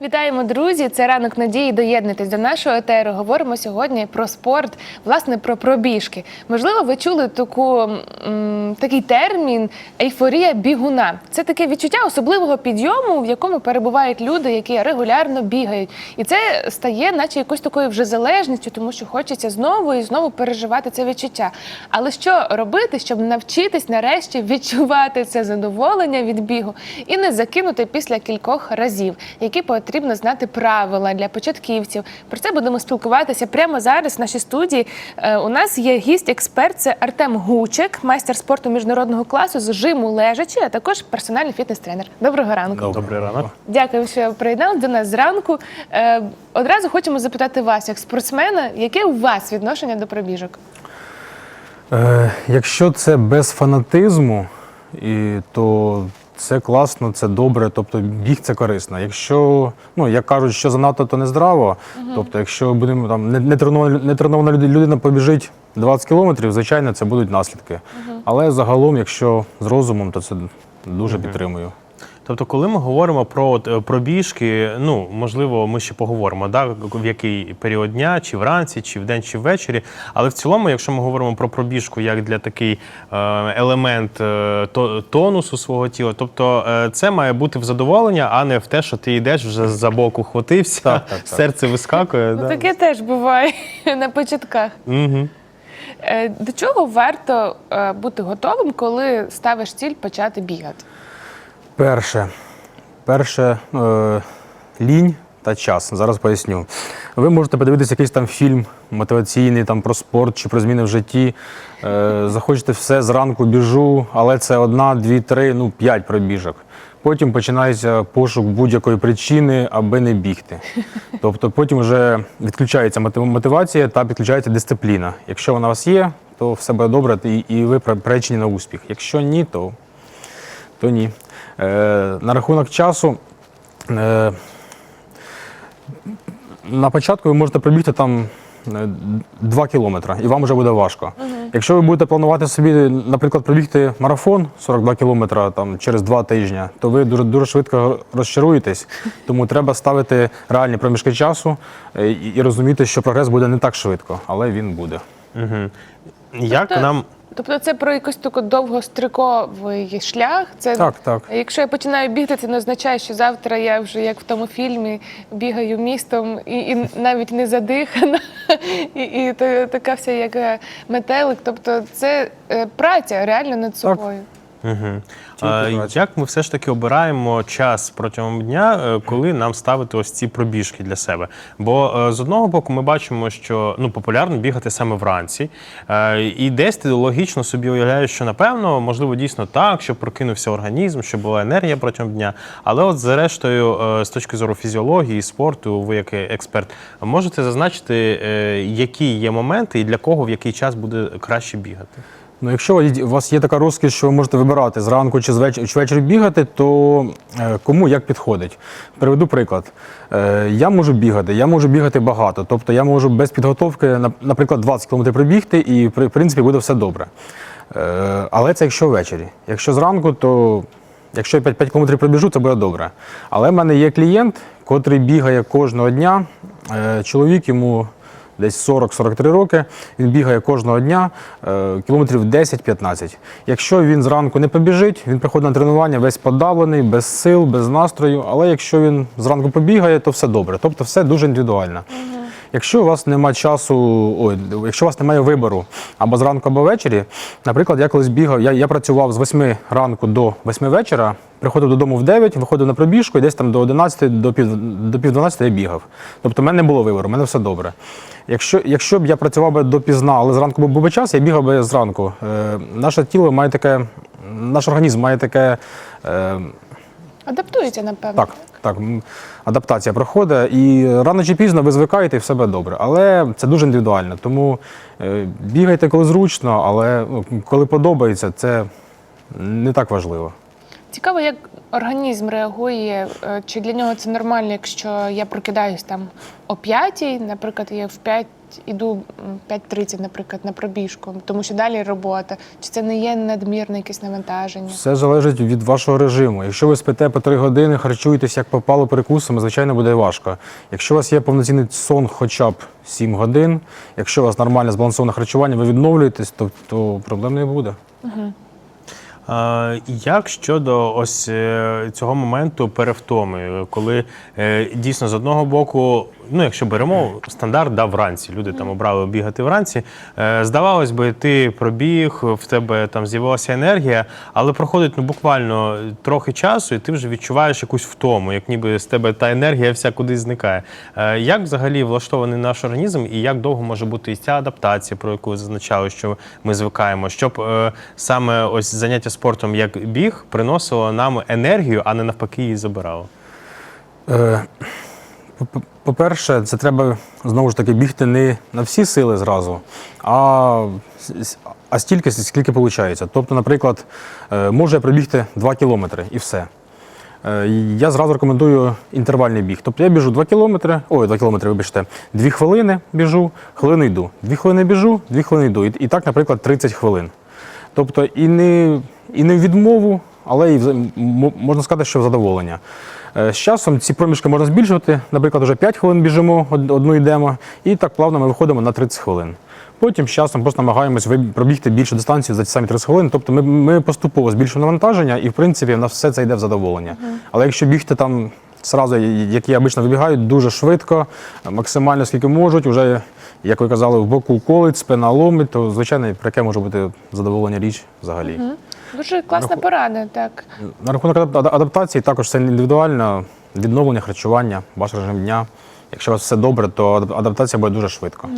Вітаємо, друзі! Це ранок надії. Доєднуйтесь до нашого етеру. Говоримо сьогодні про спорт, власне, про пробіжки. Можливо, ви чули таку, м, такий термін ейфорія бігуна. Це таке відчуття особливого підйому, в якому перебувають люди, які регулярно бігають. І це стає, наче якоюсь такою вже залежністю, тому що хочеться знову і знову переживати це відчуття. Але що робити, щоб навчитись нарешті відчувати це задоволення від бігу і не закинути після кількох разів, які потрібно знати правила для початківців. Про це будемо спілкуватися прямо зараз. В нашій студії Е, у нас є гість-експерт. Це Артем Гучик, майстер спорту міжнародного класу з жиму лежачі, а також персональний фітнес-тренер. Доброго ранку. Добрий ранок. Дякую, що приєднали до нас зранку. Е, одразу хочемо запитати вас, як спортсмена, яке у вас відношення до пробіжок? Е, якщо це без фанатизму, і, то це класно, це добре, тобто біг це корисно. Якщо, ну як кажуть, що занадто, то не здраво. Тобто, якщо будемо там не, не, тренована, не тренована людина побіжить 20 кілометрів, звичайно, це будуть наслідки. Але загалом, якщо з розумом, то це дуже підтримую. Тобто, коли ми говоримо про е, пробіжки, ну можливо, ми ще поговоримо, да, в який період дня, чи вранці, чи вдень, чи ввечері. Але в цілому, якщо ми говоримо про пробіжку як для такий е, елемент е, то- тонусу свого тіла, тобто е, це має бути в задоволення, а не в те, що ти йдеш вже за боку хватився, Так, так, так. серце вискакує. Ну, да. таке теж буває на початках. Угу. До чого варто бути готовим, коли ставиш ціль почати бігати? Перше, перше е, лінь та час. Зараз поясню. Ви можете подивитися якийсь там фільм мотиваційний там, про спорт чи про зміни в житті. Е, захочете все зранку біжу, але це одна, дві, три, ну п'ять пробіжок. Потім починається пошук будь-якої причини, аби не бігти. Тобто потім вже відключається мотивація та підключається дисципліна. Якщо вона у вас є, то все буде добре і, ви приречені на успіх. Якщо ні, то то ні. Е, на рахунок часу. Е, на початку ви можете пробігти там 2 кілометри, і вам вже буде важко. Якщо ви будете планувати собі, наприклад, пробігти марафон 42 кілометри там, через 2 тижні, то ви дуже, дуже швидко розчаруєтесь. Тому треба ставити реальні проміжки часу е, і, і розуміти, що прогрес буде не так швидко, але він буде. Угу. Як Тобто- нам Тобто це про якийсь такий довгостроковий шлях. Це Так, так. Якщо я починаю бігти, це не означає, що завтра я вже як в тому фільмі бігаю містом і, і навіть не задихана, і, і то, така вся як е, метелик. Тобто це е, праця реально над собою. Угу. Тільки. Як ми все ж таки обираємо час протягом дня, е, коли нам ставити ось ці пробіжки для себе? Бо е, з одного боку ми бачимо, що ну популярно бігати саме вранці, е, і десь ти логічно собі уявляєш, що напевно можливо дійсно так, щоб прокинувся організм, щоб була енергія протягом дня. Але от зрештою, з точки зору фізіології, спорту, ви як експерт, можете зазначити, які є моменти і для кого в який час буде краще бігати? Ну, якщо у вас є така розкіш, що ви можете вибирати зранку чи ввечері бігати, то е, кому як підходить. Приведу приклад. Е, я можу бігати, я можу бігати багато. Тобто я можу без підготовки, наприклад, 20 км пробігти, і в принципі буде все добре. Е, але це якщо ввечері. Якщо зранку, то якщо я 5, 5 км пробіжу, це буде добре. Але в мене є клієнт, котрий бігає кожного дня. Чоловік йому десь 40-43 роки. Він бігає кожного дня е, кілометрів 10-15. Якщо він зранку не побіжить, він приходить на тренування весь подавлений, без сил, без настрою. Але якщо він зранку побігає, то все добре. Тобто все дуже індивідуально. Якщо у вас немає часу, ой, якщо у вас немає вибору або зранку, або ввечері, наприклад, я колись бігав, я, я працював з 8 ранку до 8 вечора, приходив додому в 9, виходив на пробіжку і десь там до 11, до пів, до пів 12 я бігав. Тобто в мене не було вибору, в мене все добре. Якщо, якщо б я працював би допізна, але зранку був би час, я бігав би зранку. Е, наше тіло має таке, наш організм має таке. Е, Адаптується, напевно. так, так, адаптація проходить, і рано чи пізно ви звикаєте і все буде добре. Але це дуже індивідуально. Тому е, бігайте коли зручно, але ну, коли подобається, це не так важливо. Цікаво, як організм реагує, е, чи для нього це нормально, якщо я прокидаюсь там о 5, наприклад, я в 5 іду м, 5.30, наприклад, на пробіжку, тому що далі робота. Чи це не є надмірне якесь навантаження? Все залежить від вашого режиму. Якщо ви спите по 3 години, харчуєтесь як попало перекусами, звичайно, буде важко. Якщо у вас є повноцінний сон хоча б 7 годин, якщо у вас нормальне збалансоване харчування, ви відновлюєтесь, то, то проблем не буде. Е, Як щодо ось е, цього моменту перевтоми, коли е, дійсно з одного боку, ну якщо беремо стандарт да, вранці, люди там обрали бігати вранці, е, здавалось би, ти пробіг, в тебе там з'явилася енергія, але проходить ну буквально трохи часу, і ти вже відчуваєш якусь втому, як ніби з тебе та енергія вся кудись зникає. Е, Як взагалі влаштований наш організм, і як довго може бути і ця адаптація, про яку зазначали, що ми звикаємо, щоб е, саме ось заняття спортом як біг приносило нам енергію, а не навпаки її забирало? По-перше, це треба знову ж таки бігти не на всі сили зразу, а, а стільки, скільки виходить. Тобто, наприклад, е, можу пробігти 2 кілометри і все. Е, Я зразу рекомендую інтервальний біг. Тобто я біжу 2 кілометри, ой, 2 кілометри, вибачте, 2 хвилини біжу, хвилину йду. 2 хвилини біжу, 2 хвилини йду. І так, наприклад, 30 хвилин. Тобто і не, і не в відмову, але і можна сказати, що в задоволення. Е, З часом ці проміжки можна збільшувати. Наприклад, вже 5 хвилин біжимо, од- одну йдемо, і так плавно ми виходимо на 30 хвилин. Потім з часом просто намагаємось пробігти більшу дистанцію за ці самі 30 хвилин. Тобто ми, ми поступово збільшуємо навантаження, і в принципі в нас все це йде в задоволення. Але якщо бігти там зразу, які обично вибігають, дуже швидко, максимально скільки можуть, Уже, як ви казали, в боку колить, спина ломить, то звичайно, про яке може бути задоволення річ взагалі. Дуже класна порада, так. На рахунок ада- адаптації також це індивідуально відновлення харчування, ваш режим дня. Якщо у вас все добре, то адаптація буде дуже швидко.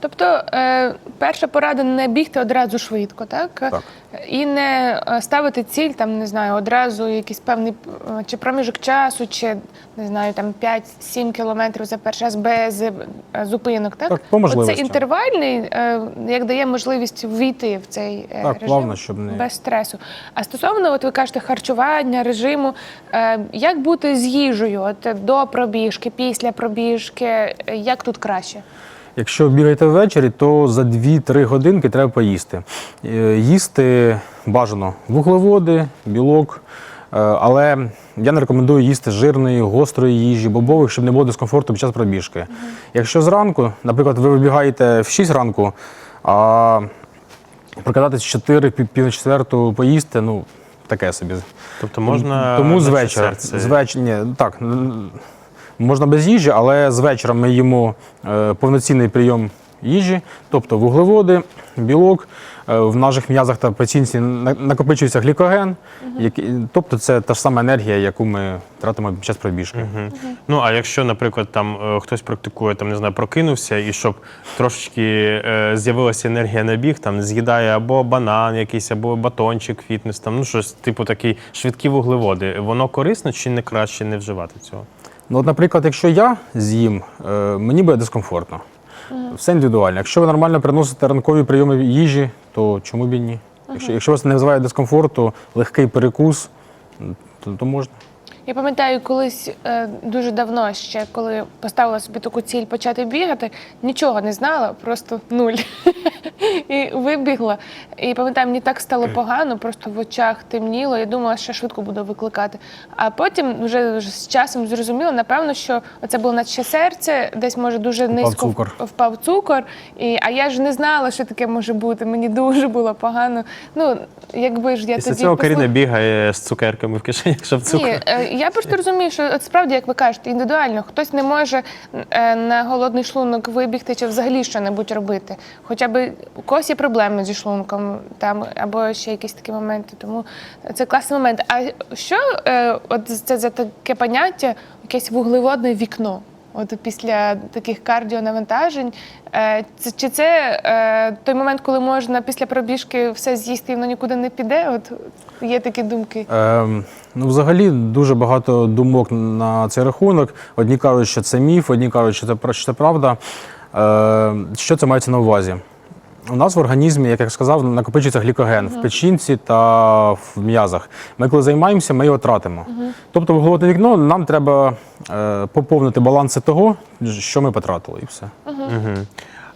Тобто, е, перша порада не бігти одразу швидко, так? Так. І не е, ставити ціль, там, не знаю, одразу якийсь певний е, чи проміжок часу, чи не знаю, там 5-7 кілометрів за перший раз без зупинок, так? Так, по можливості. Оце інтервальний, е, як дає можливість війти в цей Так, режим плавно, щоб не- без стресу. А стосовно, от ви кажете, харчування, режиму, е, як бути з їжею? От до пробіжки, після пробіжки, е, як тут краще? Якщо бігаєте ввечері, то за 2-3 годинки треба поїсти. Е, Їсти бажано вуглеводи, білок, е, але я не рекомендую їсти жирної, гострої їжі, бобових, щоб не було дискомфорту під час пробіжки. Якщо зранку, наприклад, ви вибігаєте в 6 ранку, а прокидатись 4 пів четверту поїсти, ну таке собі. Тобто можна Тому з наче вечора. серце- З. Ні, так, можна без їжі, але з вечора ми їмо е, повноцінний прийом їжі, тобто вуглеводи, білок. Е, в наших м'язах та печінці на- накопичується глікоген, який, тобто це та ж сама енергія, яку ми тратимо під час пробіжки. Мгм. Ну а якщо, наприклад, там е, хтось практикує, там не знаю, прокинувся, і щоб трошечки е, з'явилася енергія на біг, там з'їдає або банан, якийсь, або батончик, фітнес, там ну щось типу такі швидкі вуглеводи. Воно корисно чи не краще не вживати цього? Ну, от, наприклад, якщо я з'їм, е, мені буде дискомфортно. Все індивідуально. Якщо ви нормально приносите ранкові прийоми їжі, то чому б і ні? Якщо, якщо вас не визиває дискомфорту, легкий перекус, то, то можна. Я пам'ятаю, колись е, дуже давно ще, коли поставила собі таку ціль почати бігати, нічого не знала, просто нуль. І вибігла. І пам'ятаю, мені так стало погано, просто в очах темніло. Я думала, що швидко буду викликати. А потім вже з часом зрозуміла, напевно, що це було наче серце, десь може дуже низько цукор. впав цукор. І, а я ж не знала, що таке може бути. Мені дуже було погано. Ну, якби ж я Після тоді цього послух- Каріна бігає з цукерками в кишені, щоб цукор. ні, е, я просто розумію, що от справді, як ви кажете, індивідуально хтось не може е, на голодний шлунок вибігти чи взагалі що-небудь робити. Хоча б у когось є проблеми зі шлунком, там або ще якісь такі моменти. Тому це класний момент. А що е, от це за таке поняття, якесь вуглеводне вікно? От після таких кардіонавантажень, Е, це, чи це е, той момент, коли можна після пробіжки все з'їсти і воно нікуди не піде? От є такі думки. Ем, ну, взагалі дуже багато думок на цей рахунок. Одні кажуть, що це міф, одні кажуть, що це, що це правда. Ем, що це мається на увазі? У нас в організмі, як я сказав, накопичується глікоген в печінці та в м'язах. Ми коли займаємося, ми його тратимо. Тобто, вуглеводне вікно нам треба е, поповнити баланси того, що ми потратили, і все.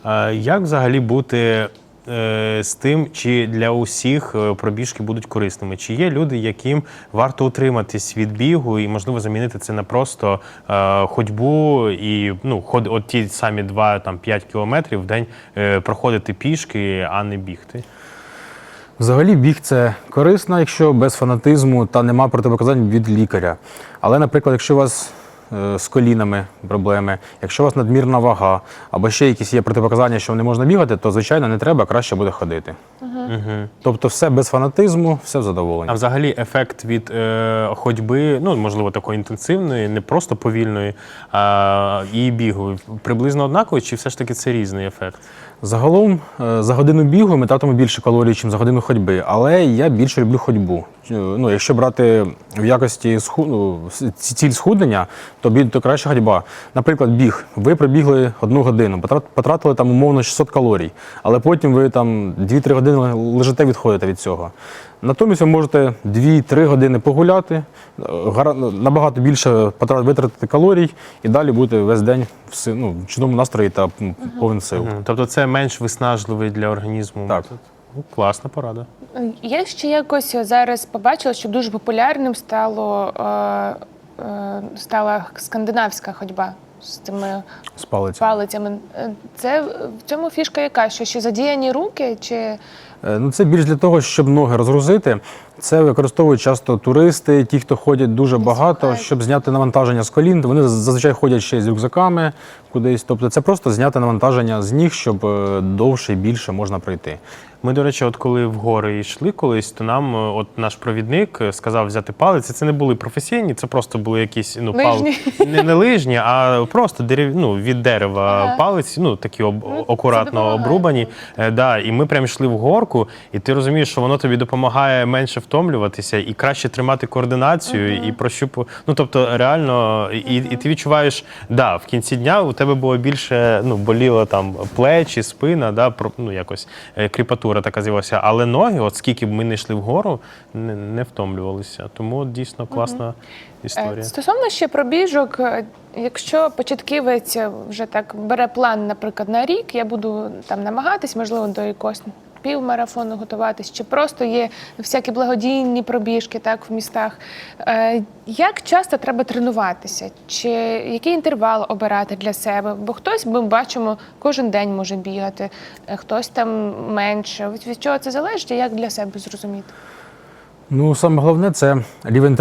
А, як взагалі бути е, з тим, чи для усіх е, пробіжки будуть корисними? Чи є люди, яким варто утриматись від бігу і, можливо, замінити це на просто е, ходьбу і ну, ход, от ті самі 2-5 кілометрів в день е, проходити пішки, а не бігти? Взагалі, біг це корисно, якщо без фанатизму та нема протипоказань від лікаря. Але, наприклад, якщо у вас е, з колінами проблеми, якщо у вас надмірна вага, або ще якісь є протипоказання, що не можна бігати, то звичайно не треба, краще буде ходити. Угу. Тобто, все без фанатизму, все в А взагалі ефект від е, ходьби, ну можливо, такої інтенсивної, не просто повільної, а і бігу, приблизно однаковий, чи все ж таки це різний ефект? Загалом е, за годину бігу ми тратимо більше калорій, ніж за годину ходьби, але я більше люблю ходьбу. Е, Ну, якщо брати в якості сху... ну, ціль схуднення, то, то краще ходьба. Наприклад, біг. Ви пробігли одну годину, потрат- потратили там умовно 600 калорій, але потім ви там 2-3 години лежите, відходите від цього. Натомість ви можете 2-3 години погуляти, е, набагато більше витратити калорій і далі бути весь день в, ну, в чудовому настрої та повен сил. Тобто це менш виснажливий для організму. Так. Ну, класна порада. Я ще якось зараз побачила, що дуже популярним стало, е, е, стала скандинавська ходьба з цими З палицями. палицями. Е, Це в цьому фішка яка? Що ще задіяні руки? Чи Е, Ну, це більш для того, щоб ноги розгрузити. Це використовують часто туристи, ті, хто ходять дуже багато, щоб зняти навантаження з колін. Вони зазвичай ходять ще з рюкзаками кудись. Тобто це просто зняти навантаження з ніг, щоб е, довше і більше можна пройти. Ми, до речі, от коли в гори йшли колись, то нам е, от наш провідник е, сказав взяти палиці. Це не були професійні, це просто були якісь ну Лижні. не, не лижні, а просто дерев, ну, від дерева Ага. палиці, ну такі об, Ну, акуратно обрубані. Да, і ми прям йшли в горку, і ти розумієш, що воно тобі допомагає менше втомлюватися і краще тримати координацію і прощупу. Ну тобто, реально, і, і ти відчуваєш, да, в кінці дня у тебе було більше, ну боліло там плечі, спина, да, ну якось е, кріпатура така з'явилася. Але ноги, от скільки б ми не йшли вгору, не, не втомлювалися. Тому дійсно класна Е, історія. Стосовно ще пробіжок, е, якщо початківець вже так бере план, наприклад, на рік, я буду там намагатись, можливо, до якогось півмарафону готуватись, чи просто є всякі благодійні пробіжки так в містах. Е, Як часто треба тренуватися? Чи який інтервал обирати для себе? Бо хтось ми бачимо кожен день може бігати, е, хтось там менше. Від чого це залежить? Як для себе зрозуміти? Ну, саме головне це рівень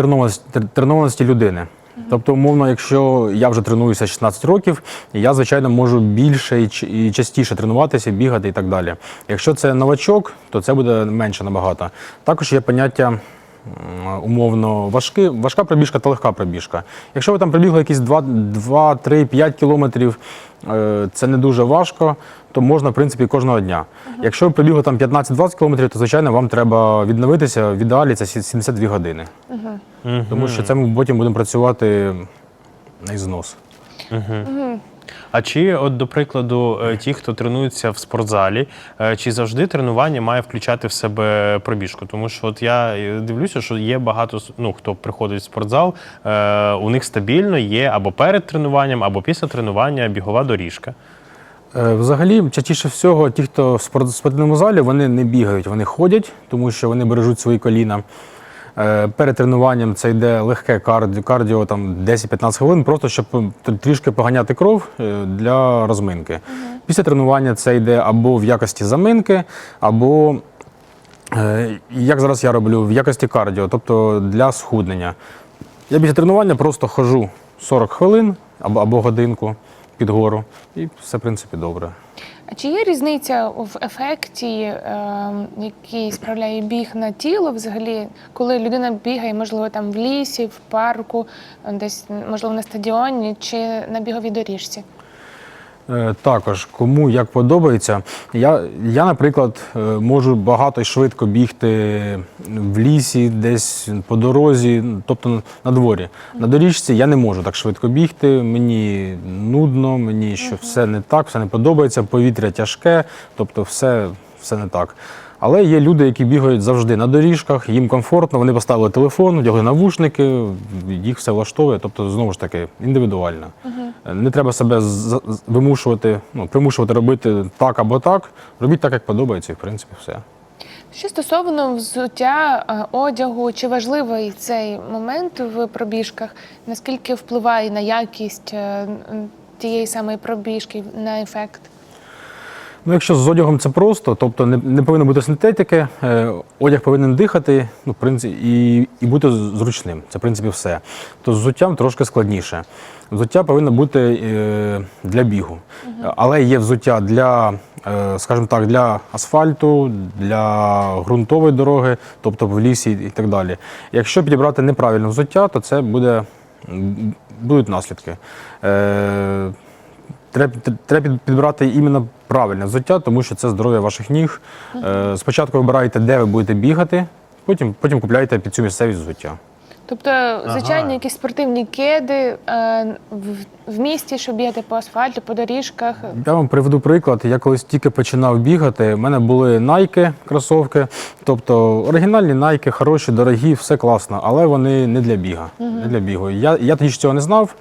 тренованості людини. Тобто, умовно, якщо я вже тренуюся 16 років, я, звичайно, можу більше і частіше тренуватися, бігати і так далі. Якщо це новачок, то це буде менше набагато. Також є поняття умовно важки, важка пробіжка та легка пробіжка. Якщо ви там пробігли якісь 2, 2 3, 5 кілометрів, е, це не дуже важко, то можна, в принципі, кожного дня. Якщо ви пробігли там 15-20 кілометрів, то, звичайно, вам треба відновитися. В ідеалі це 72 години. Мгм. Тому що це ми потім будемо працювати на ізнос. А чи, от, до прикладу, е, ті, хто тренується в спортзалі, е, чи завжди тренування має включати в себе пробіжку? Тому що от я е, дивлюся, що є багато ну, хто приходить в спортзал, е, у них стабільно є або перед тренуванням, або після тренування бігова доріжка. Е, Взагалі, частіше всього, ті, хто в спорт- спортивному залі, вони не бігають, вони ходять, тому що вони бережуть свої коліна. Е, Перед тренуванням це йде легке кардіо, кардіо там 10-15 хвилин, просто щоб трішки поганяти кров е, для розминки. Після тренування це йде або в якості заминки, або Е, Як зараз я роблю в якості кардіо, тобто для схуднення. Я після тренування просто ходжу 40 хвилин або, або годинку під гору, і все, в принципі, добре. А чи є різниця в ефекті, е, який справляє біг на тіло, взагалі, коли людина бігає, можливо, там в лісі, в парку, десь можливо на стадіоні чи на біговій доріжці? Е, Також кому як подобається. Я, я, наприклад, е, можу багато і швидко бігти в лісі, десь по дорозі, тобто на дворі. На доріжці я не можу так швидко бігти. Мені нудно, мені що все не так, все не подобається, повітря тяжке, тобто все, все не так. Але є люди, які бігають завжди на доріжках, їм комфортно, вони поставили телефон, вдягли навушники, їх все влаштовує. Тобто, знову ж таки, індивідуально. Не треба себе вимушувати, ну, примушувати робити так або так. Робіть так, як подобається, і в принципі все. Що стосовно взуття, е, одягу, чи важливий цей момент в пробіжках? Наскільки впливає на якість е, тієї самої пробіжки, на ефект? Ну, якщо з одягом це просто, тобто не, не повинно бути синтетики, е, одяг повинен дихати, ну, в принципі, і, і бути зручним. Це в принципі все. То з взуттям трошки складніше. Взуття повинно бути е, для бігу. Але є взуття для, е, скажімо так, для асфальту, для ґрунтової дороги, тобто в лісі і так далі. Якщо підібрати неправильне взуття, то це буде, будуть наслідки. Е, Треба, треба підбирати іменно правильне взуття, тому що це здоров'я ваших ніг. Е, Спочатку вибираєте, де ви будете бігати, потім, потім купляєте під цю місцевість взуття. Тобто, звичайно, якісь спортивні кеди е, в, в місті, щоб бігати по асфальту, по доріжках. Я вам приведу приклад. Я колись тільки починав бігати. У мене були найки, кросовки, тобто оригінальні найки, хороші, дорогі, все класно, але вони не для біга. Не для бігу. Я, я тоді ж цього не знав.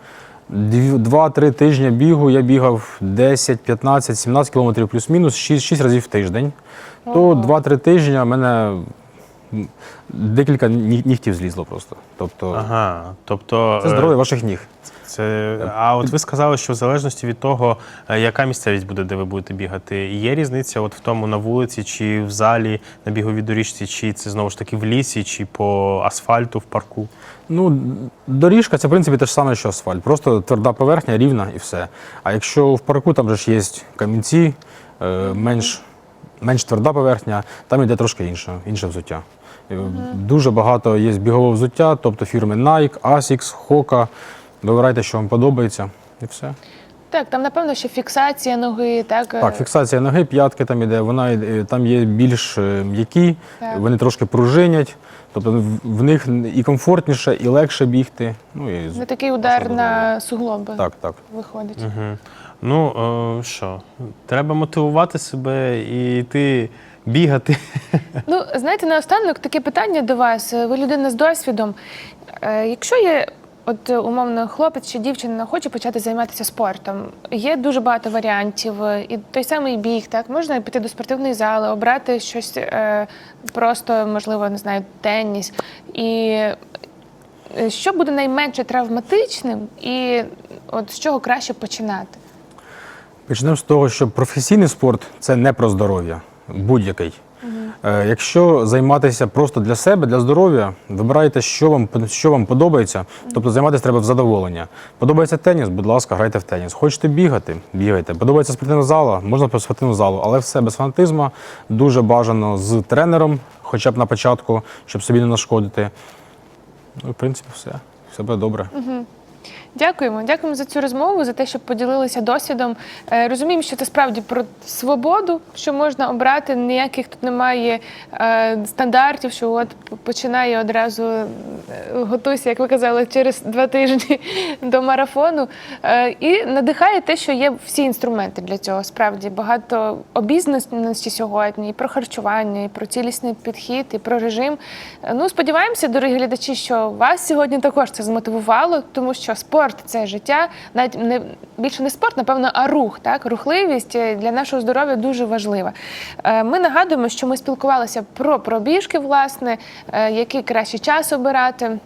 Дві- Два-три тижні бігу я бігав 10, 15, 17 кілометрів плюс-мінус, 6, 6 разів в тиждень. То 2-3 тижні в мене декілька нігтів злізло просто. Тобто Ага, тобто це е, здоров'я ваших ніг. Це а от ви сказали, що в залежності від того, е, яка місцевість буде, де ви будете бігати, є різниця от в тому на вулиці, чи в залі на біговій доріжці, чи це знову ж таки в лісі, чи по асфальту в парку. Ну, доріжка це в принципі те ж саме, що асфальт. Просто тверда поверхня, рівна і все. А якщо в парку там же ж є камінці, е, менш, менш тверда поверхня, там йде трошки інше, інше взуття. Е, Дуже багато є бігового взуття, тобто фірми Nike, Asics, Hoka. Вибирайте, що вам подобається, і все. Так, там напевно, що фіксація ноги, так, е, Так, фіксація ноги, п'ятки там іде, вона йде- там є більш е, м'які, Так. вони трошки пружинять, тобто в- в них і комфортніше, і легше бігти. Ну, і з- не такий удар на суглоби Так, так. виходить. Угу. Ну е, що, треба мотивувати себе і йти бігати. Ну, знаєте, наостанок таке питання до вас. Ви людина з досвідом. Е, Якщо є, от е, умовно, хлопець чи дівчина хоче почати займатися спортом, є дуже багато варіантів. е, І той самий біг, так можна піти до спортивної зали, обрати щось е, просто, можливо, не знаю, теніс. І е, що буде найменше травматичним, і от з чого краще починати? Почнемо з того, що професійний спорт це не про здоров'я, будь-який. Е, Якщо займатися просто для себе, для здоров'я, вибирайте, що вам, що вам подобається. Тобто займатися треба в задоволення. Подобається теніс, будь ласка, грайте в теніс. Хочете бігати, бігайте. Подобається спортивна зала, можна по спортивну залу, але все без фанатизму, дуже бажано з тренером, хоча б на початку, щоб собі не нашкодити. Ну, в принципі, все. Все буде добре. Дякуємо, дякуємо за цю розмову, за те, що поділилися досвідом. Е, Розуміємо, що це справді про свободу, що можна обрати. Ніяких тут немає е, стандартів, що от починає одразу е, готуйся, як ви казали, через два тижні до марафону. І надихає те, що є всі інструменти для цього. Справді багато обізнаності сьогодні і про харчування, і про цілісний підхід, і про режим. Ну, сподіваємося, дорогі глядачі, що вас сьогодні також це змотивувало, тому що спорт це життя, навіть не більше не спорт, напевно, а рух. Так, рухливість е, для нашого здоров'я дуже важлива. Е, Ми нагадуємо, що ми спілкувалися про пробіжки, власне, е, який краще час обирати.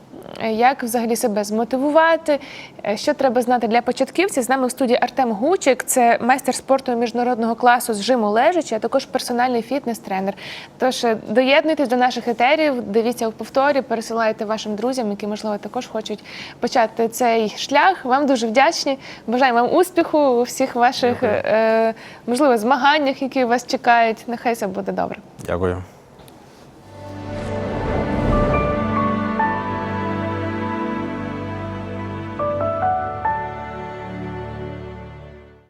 Як взагалі себе змотивувати? Е, Що треба знати для початківців? З нами в студії Артем Гучик, це майстер спорту міжнародного класу з жиму лежачі, а також персональний фітнес-тренер. Тож е, доєднуйтесь до наших етерів, дивіться в повторі, пересилайте вашим друзям, які можливо також хочуть почати цей шлях. Вам дуже вдячні. Бажаємо вам успіху у всіх ваших е, можливо змаганнях, які вас чекають. Нехай все буде добре. Дякую.